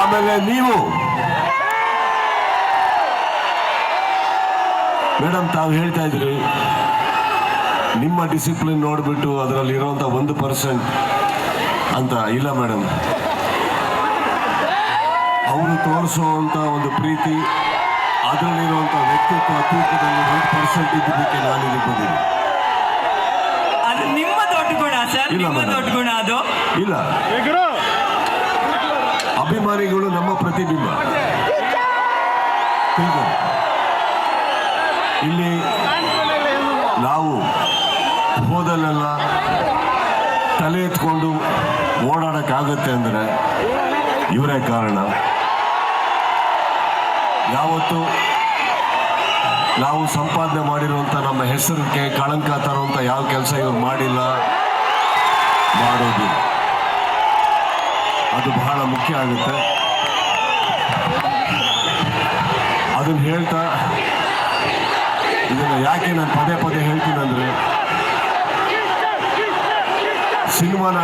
ಆಮೇಲೆ ನೀವು. ಮೇಡಮ್ ತಾವು ಹೇಳ್ತಾ ಇದ್ರಿ ನಿಮ್ಮ ಡಿಸಿಪ್ಲಿನ್ ನೋಡಿಬಿಟ್ಟು ಅದರಲ್ಲಿ ಇರುವಂತ ಒಂದು ಪರ್ಸೆಂಟ್ ಅಂತ. ಇಲ್ಲ ಮೇಡಮ್. ಅವರು ತೋರಿಸುವಂತ ಒಂದು ಪ್ರೀತಿ ಅದರಲ್ಲಿರುವಂತ ವ್ಯಕ್ತಿತ್ವ ತೂಕದಲ್ಲಿ ಒಂದು ಪರ್ಸೆಂಟ್ ಇದ್ದಕ್ಕೆ ನಾನು ಇಲ್ಲಿ ಬಂದಿದ್ದೀನಿ. ಅದು ನಿಮ್ಮ ದೊಡ್ಡ ಗುಣ ಸರ್ ಇಲ್ಲ ನಿಮ್ಮ ದೊಡ್ಡ ಗುಣ ಅದು. ಇಲ್ಲ. ಅಭಿಮಾನಿಗಳು ನಮ್ಮ ಪ್ರತಿಬಿಂಬ. ಇಲ್ಲಿ ನಾವು ಹೋದಲ್ಲೆಲ್ಲ ತಲೆ ಎತ್ಕೊಂಡು ಓಡಾಡಕ್ಕಾಗತ್ತೆ ಅಂದರೆ ಇವರೇ ಕಾರಣ. ಯಾವತ್ತು ನಾವು ಸಂಪಾದನೆ ಮಾಡಿರುವಂಥ ನಮ್ಮ ಹೆಸರಿಗೆ ಕಳಂಕ ತರುವಂಥ ಯಾವ ಕೆಲಸ ಇವ್ರು ಮಾಡಿಲ್ಲ ಅದು ಬಹಳ ಮುಖ್ಯ ಆಗುತ್ತೆ. ಅದನ್ನು ಹೇಳ್ತಾ ಇದನ್ನ ಯಾಕೆ ನಾನು ಪದೇ ಪದೇ ಹೇಳ್ತೀನಿ ಅಂದ್ರೆ ಸಿನಿಮಾನ